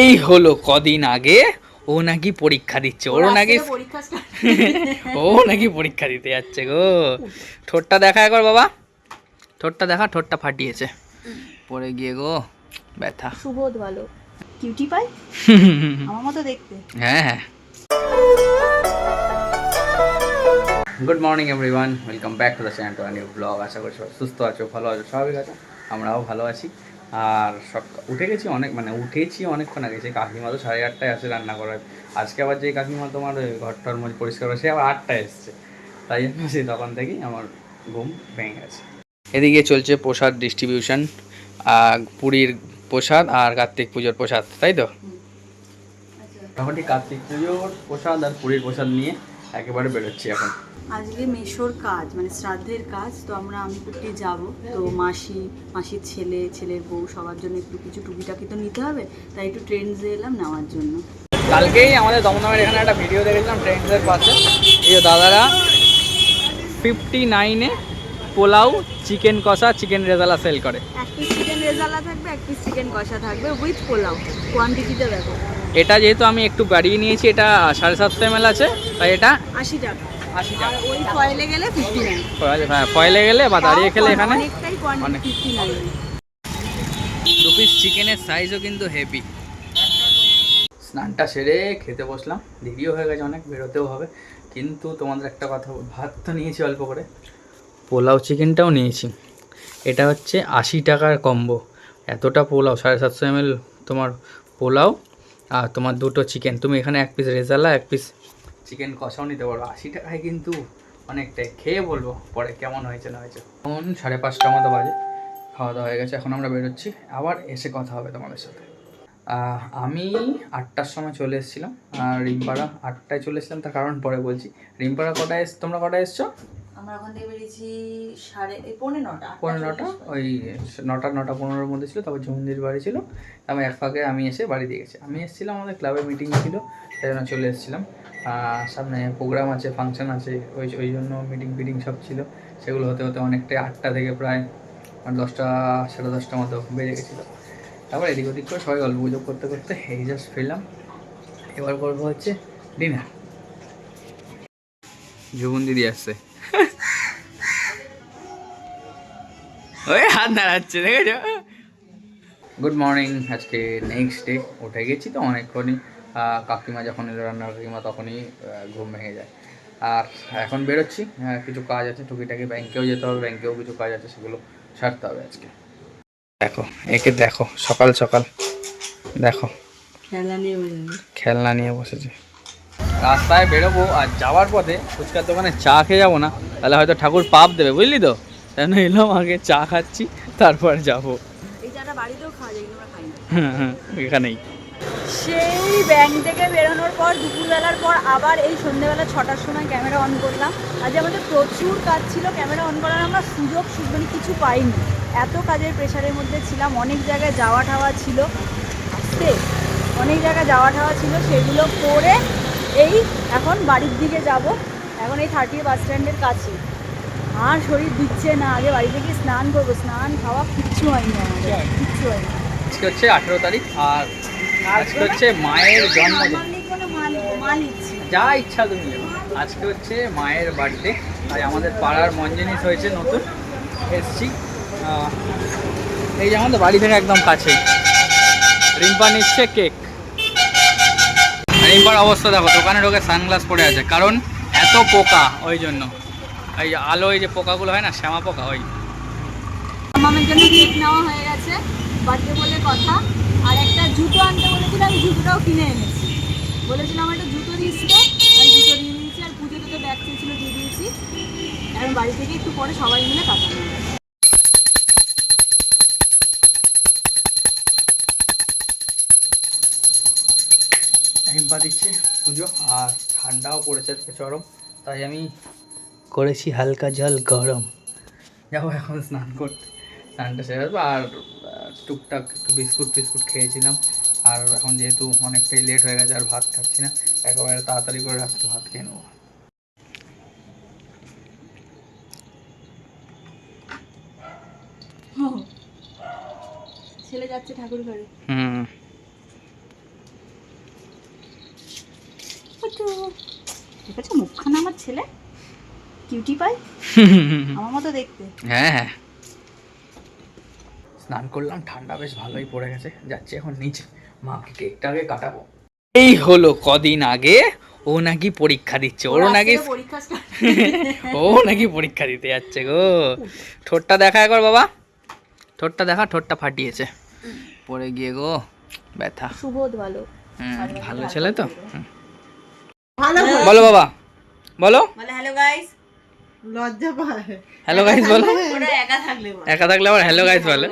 এই হলো কদিন আগে ও নাকি পরীক্ষা দিচ্ছে ওর নাকি ও নাকি পরীক্ষা দিতে যাচ্ছে গো। ঠোঁটটা দেখা একবার বাবা। ঠোঁটটা দেখা ঠোঁটটা ফাটিয়েছে। পরে গিয়ে গো ব্যথা। সুবোধ ভালো কিউটি পাই? আমার মতো দেখতে। হ্যাঁ হ্যাঁ। Good morning everyone welcome back to the channel to new blog আশা করি সবাই সুস্থ আছো ভালো আছো স্বাভাবিক আছো। আমরাও ভালো আছি। আর সব উঠে গেছি অনেক মানে উঠেছি অনেকক্ষণ আগে। সেই কাকিমা তো সাড়ে আটটায় আসে রান্না করার। আজকে আবার যে কাকিমা তোমার ওই ঘরটার মধ্যে পরিষ্কার করে সে আবার আটটায় এসছে। তাই জন্য সেই তখন থেকেই আমার ঘুম ভেঙে গেছে। এদিকে চলছে প্রসাদ ডিস্ট্রিবিউশন পুরীর প্রসাদ আর কার্তিক পুজোর প্রসাদ তাই তো? মোটামুটি কার্তিক পুজোর প্রসাদ আর পুরীর প্রসাদ নিয়ে একেবারে বেরোচ্ছি এখন। আজকে মেশোর কাজ মানে শ্রাদ্ধের কাজ তো আমরা আমি কুটি যাব। তো মাসি মাসির ছেলে ছেলের বউ সবার জন্য একটু কিছু টুকিটাকি তো নিতে হবে তাই একটু ট্রেন্ডসে এলাম নেওয়ার জন্য। কালকেই আমাদের দমদমের এখানে একটা ভিডিও দেখেছিলাম ট্রেন্ডসের পাশে। এই দাদারা ফিফটি নাইনে পোলাও চিকেন কষা চিকেন রেজালা সেল করে। এক পিস চিকেন রেজালা থাকবে এক পিস চিকেন কষা থাকবে উইথ পোলাও। কোয়ান্টিটিটা দেখো। এটা যেহেতু আমি একটু বাড়িয়ে নিয়েছি এটা সাড়ে সাতশো এম আছে তাই এটা আশি টাকা। ফয়েলে গেলে ফিফটি হ্যাঁ ফয়েলে গেলে বা দাঁড়িয়ে খেলে এখানে অনেকটাই অনেক। দু পিস চিকেনের সাইজও কিন্তু হেভি স্নানটা সেরে খেতে বসলাম। দেরিও হয়ে গেছে অনেক বেরোতেও হবে। কিন্তু তোমাদের একটা কথা ভাত তো নিয়েছি অল্প করে। পোলাও চিকেনটাও নিয়েছি। এটা হচ্ছে আশি টাকার কম্বো এতটা পোলাও সাড়ে সাতশো এম তোমার পোলাও আর তোমার দুটো চিকেন তুমি এখানে এক পিস রেজালা এক পিস চিকেন কষাও নিতে পারো। আশি টাকায় কিন্তু অনেকটাই। খেয়ে বলব পরে কেমন হয়েছে না হয়েছে। এখন সাড়ে পাঁচটা মতো বাজে। খাওয়া দাওয়া হয়ে গেছে এখন আমরা বেরোচ্ছি। আবার এসে কথা হবে তোমাদের সাথে। আমি আটটার সময় চলে এসেছিলাম। আর রিম্পারা আটটায় চলে এসেছিলাম তার কারণ পরে বলছি। রিম্পারা কটায় এস তোমরা কটায় এসছো? আমরা ওখান থেকে বেরিয়েছি সাড়ে পৌনে নটা নটা? ওই নটা নটা পনেরোর মধ্যে ছিল তারপর বাড়ি ছিল। তারপর এক ফাঁকে আমি এসে বাড়ি দিয়ে গেছি। আমি এসেছিলাম আমাদের ক্লাবে মিটিং ছিল তাই জন্য চলে এসেছিলাম। সামনে প্রোগ্রাম আছে ফাংশন আছে, ওই ওই জন্য মিটিং ফিটিং সব ছিল। সেগুলো হতে হতে অনেকটাই আটটা থেকে প্রায় দশটা, সাড়ে দশটার মতো বেজে গেছিল। তারপর এদিক ওদিক করে সবাই গল্প গুজব করতে করতে এই জাস্ট ফিরলাম। এবার করব হচ্ছে ডিনার জুবন দিদি আসছে। ওই হাত নাড়াচ্ছে, দেখেছ? গুড মর্নিং আজকে নেক্সট ডে উঠে গেছি তো অনেকক্ষণই। কাকিমা যখন এলো রান্নার কাকিমা তখনই ঘুম ভেঙে যায়। আর এখন বেরোচ্ছি আহ, কিছু কাজ আছে টুকিটাকি ব্যাংকেও যেতে হবে ব্যাংকেও কিছু কাজ আছে সেগুলো সারতে হবে আজকে। দেখো একে দেখো সকাল সকাল। দেখো নিয়ে খেলনা নিয়ে বসেছে। রাস্তায় বেরোবো আর যাওয়ার পথে ফুচকার দোকানে চা খেয়ে যাব না তাহলে হয়তো ঠাকুর পাপ দেবে বুঝলি তো? তাই এলাম আগে চা খাচ্ছি তারপর যাব। এই চাটা বাড়িতেও খাওয়া যায় কিন্তু আমরা খাই না। হ্যাঁ হ্যাঁ এখানেই। সেই ব্যাংক থেকে বেরোনোর পর দুপুরবেলার পর আবার এই সন্ধ্যেবেলা ছটার সময় ক্যামেরা অন করলাম। আজ আমাদের প্রচুর কাজ ছিল ক্যামেরা অন করার আমরা সুযোগ মানে কিছু পাইনি। এত কাজের প্রেশারের মধ্যে ছিলাম অনেক জায়গায় যাওয়া ঠাওয়া ছিল। আসতে অনেক জায়গায় যাওয়া ঠাওয়া ছিল সেগুলো করে এই এখন বাড়ির দিকে যাব। এখন এই থার্টি বাস স্ট্যান্ডের কাছে। আর শরীর দিচ্ছে না আগে বাড়ি থেকে স্নান করব। স্নান খাওয়া কিচ্ছু হয়নি আমাদের কিচ্ছু হয়নি। আজকে হচ্ছে আঠেরো তারিখ আর আজকে হচ্ছে মায়ের জন্মদিন। যা ইচ্ছা তুমি নেবে। আজকে হচ্ছে মায়ের বার্থডে আর আমাদের পাড়ার মঞ্জিনিস হয়েছে নতুন এসছি। এই যে আমাদের বাড়ি থেকে একদম কাছেই। রিম্পা নিচ্ছে কেক। রিম্পার অবস্থা দেখো দোকানে ঢোকে সানগ্লাস পরে আছে কারণ এত পোকা ওই জন্য। এই আলো এই যে পোকাগুলো হয় না শ্যামা পোকা ওই। মামার জন্য কেক নেওয়া হয়ে গেছে। বার্থডে বলে কথা, আর একটা জুতো আনতে বলেছিল আমি জুতোটাও কিনে এনেছি। বলেছিলাম আমার একটা জুতো তো আমি জুতো দিয়েছি আর পুজোতে তো ব্যাগ চেয়েছিল দিয়ে দিয়েছি। এখন বাড়ি থেকে একটু পরে সবাই মিলে কাটানো হবে। রিম্পা দিচ্ছে পুজো, আর ঠান্ডাও পড়েছে আজকে চরম, তাই আমি করেছি হালকা জল গরম। যাব এখন স্নান করতে, স্নানটা সেরে আর টুকটাক একটু বিস্কুট ফিস্কুট খেয়েছিলাম। আর এখন যেহেতু অনেকটাই লেট হয়ে গেছে আর ভাত খাচ্ছি না একেবারে তাড়াতাড়ি করে রাত্রে ভাত খেয়ে নেব। ছেলে যাচ্ছে ঠাকুর ঘরে। হুম। টু দেখেছ মুখখানা আমার ছেলে? কিউটি পাই আমার মতো দেখতে। হ্যাঁ হ্যাঁ। স্নান করলাম ঠান্ডা বেশ ভালোই পড়ে গেছে যাচ্ছি এখন নিচে। মাকে কেকটাকে কাটাবো। এই হলো কদিন আগে ও নাকি পরীক্ষা দিচ্ছে ওরও নাকি ও নাকি পরীক্ষা দিতে যাচ্ছে গো। ঠোঁটটা দেখা একবার বাবা। ঠোঁটটা দেখা ঠোঁটটা ফাটিয়েছে। পড়ে গিয়ে গো ব্যথা। সুবোধ ভালো ভালো ছেলে তো? বলো বাবা বলো। বলে হ্যালো গাইস। লজ্জা পায়। হ্যালো গাইস বলো? ওরা একা থাকলে বলে। একা থাকলে আবার হ্যালো গাইস বলে?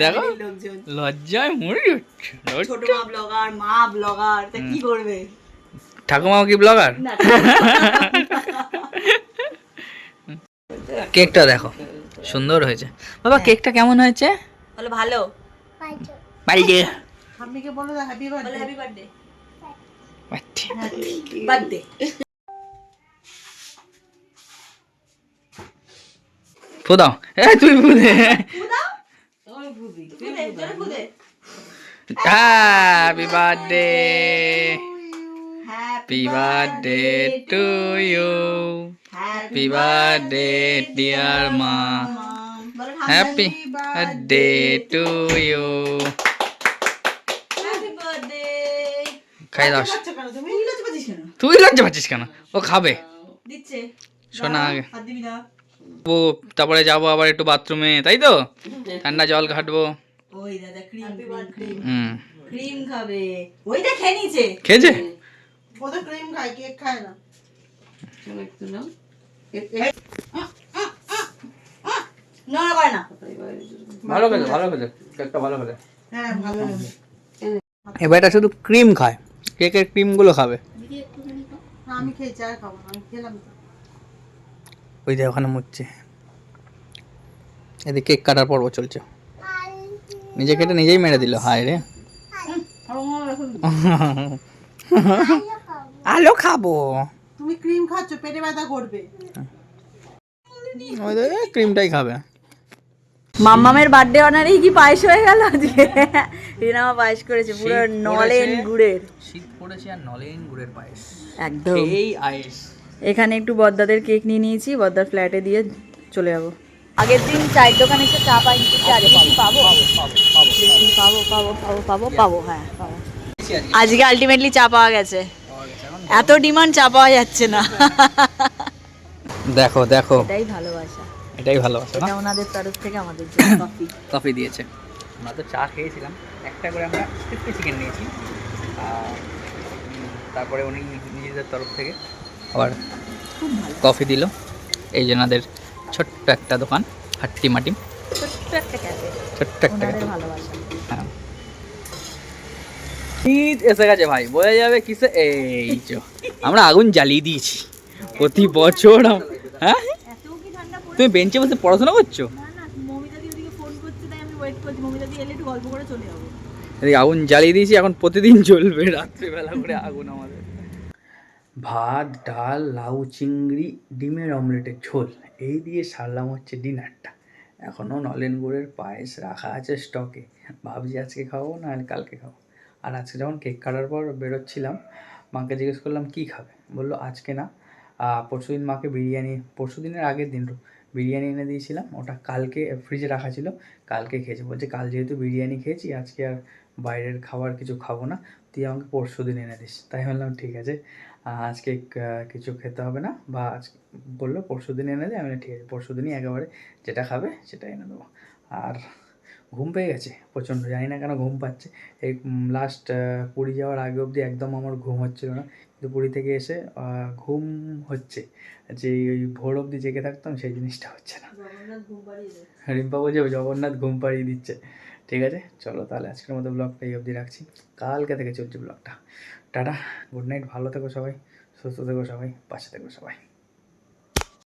দেখো। লজ্জায় মরে যাচ্ছে ছোট মা ব্লগার মা ব্লগার তা কি করবে? ঠাকুমাও কি ব্লগার কেকটা দেখো সুন্দর হয়েছে। বাবা কেকটা কেমন হয়েছে? বলে ভালো? আপনিকে বলো হ্যাপি বলে বার্থডে হ্যাপি বার্থডে বার্থডে ফু দাও এ তুই ফুদে। Happy birthday happy birthday to you happy birthday dear মা হ্যাপি বার্থডে টু ইউ খাই দাও। তুই লজ্জা পাচ্ছিস কেন? ও খাবে। দিচ্ছে। শোনা আগে। দিবি না ও তারপরে যাব আবার একটু বাথরুমে তাই তো? ঠান্ডা জল ঘাটবো। ওই দাদা ক্রিম ক্রিম হুম। ক্রিম খাবে। ওই দেখ খেয়ে নিয়েছে খেয়েছে? ও তো ক্রিম খায় কেক খায় না। নোংরা করে না। ভালো খেলে ভালো খেলে। কেকটা ভালো খেলে। হ্যাঁ ভালো এবার এটা শুধু ক্রিম খায়। কেকের ক্রিমগুলো খাবে। আমি খেয়েছি আর খাব না। আমি খেলাম তো। ওই যে ওখানে মুচ্ছে এদিকে কেক কাটার পর্ব চলছে। নিজে কেটে নিজেই মেরে দিল হায় রে। আলো খাব। তুমি ক্রিম খাচ্ছ পেটে ব্যথা করবে। ওই দেখে ক্রিমটাই খাবে। মাম্মামের বার্থডে অনারেই কি পায়েস হয়ে গেল আজকে? রিনামা পায়েস করেছে পুরো নলেন গুড়ের। শীত পড়েছে আর নলেন গুড়ের পায়েস। একদম। এই আয়েস। এখানে একটু বদ্দাদের কেক নিয়ে নিয়েছি বদ্দার ফ্ল্যাটে দিয়ে চলে যাব। আগের দিন চায়ের দোকানে এসে চা পাইনি কিন্তু পাবো পাবো? পাবো পাবো পাবো পাবো। হ্যাঁ পাবো। আজকে আলটিমেটলি চা পাওয়া গেছে। এত ডিমান্ড চা পাওয়া যাচ্ছে না। দেখো দেখো। এটাই ভালোবাসা। এটাই ভালোবাসা না? এটা ওনাদের তরফ থেকে আমাদের জন্য কফি। কফি দিয়েছে। আমরা তো চা খেয়েছিলাম। একটা করে আমরা চিকেন নিয়েছি। আর তারপরে উনি নিজেদের তরফ থেকে আবার কফি দিল। এই যে ওনাদের ছোট্ট একটা দোকান হাট্টি মাটি। ছোট্ট একটা ক্যাফে হ্যাঁ। ঈদ এসে গেছে ভাই বোঝা যাবে কিসে? এই চো আমরা আগুন জ্বালিয়ে দিয়েছি প্রতি বছর হ্যাঁ? তুমি বেঞ্চে বসে পড়াশোনা করছ? আগুন জ্বালিয়ে দিয়েছি এখন প্রতিদিন চলবে রাত্রিবেলা করে আগুন আমাদের। ভাত, ডাল, লাউ, চিংড়ি, ডিমের অমলেটের ঝোল, এই দিয়ে সারলাম হচ্ছে ডিনারটা। এখনও নলেন গুড়ের পায়েস রাখা আছে স্টকে। ভাবছি আজকে খাব না কালকে খাব। আর আজকে যখন কেক কাটার পর বেরোচ্ছিলাম, মাকে জিজ্ঞেস করলাম, কী খাবে? বলল, আজকে না পরশু দিন মাকে বিরিয়ানি পরশু দিনের আগের দিন বিরিয়ানি এনে দিয়েছিলাম, ওটা কালকে ফ্রিজে রাখা ছিল, কালকে খেয়েছি। বলছে, কাল যেহেতু বিরিয়ানি খেয়েছি, আজকে আর বাইরের খাবার কিছু খাব না। তুই আমাকে পরশু দিন এনে দিস। তাই বললাম ঠিক আছে আজকে কিছু খেতে হবে না বা আজ বলল পরশু দিন এনে দে আমি ঠিক আছে পরশু দিনই একেবারে যেটা খাবে সেটা এনে দেবো। আর ঘুম পেয়ে গেছে প্রচণ্ড জানি না কেন ঘুম পাচ্ছে। এই লাস্ট পুরী যাওয়ার আগে অবধি একদম আমার ঘুম হচ্ছিল না। কিন্তু পুরী থেকে এসে ঘুম হচ্ছে। যে ওই ভোর অবধি জেগে থাকতাম সেই জিনিসটা হচ্ছে না। রিম্পা বলছে জগন্নাথ ঘুম পাড়িয়ে দিচ্ছে। ঠিক আছে? চলো তাহলে আজকের মতো ব্লগটা এই অবধি রাখছি। কালকে থেকে চলছে ব্লগটা টাটা গুড নাইট ভালো থেকো সবাই, সুস্থ থেকো সবাই, পাশে থেকো সবাই।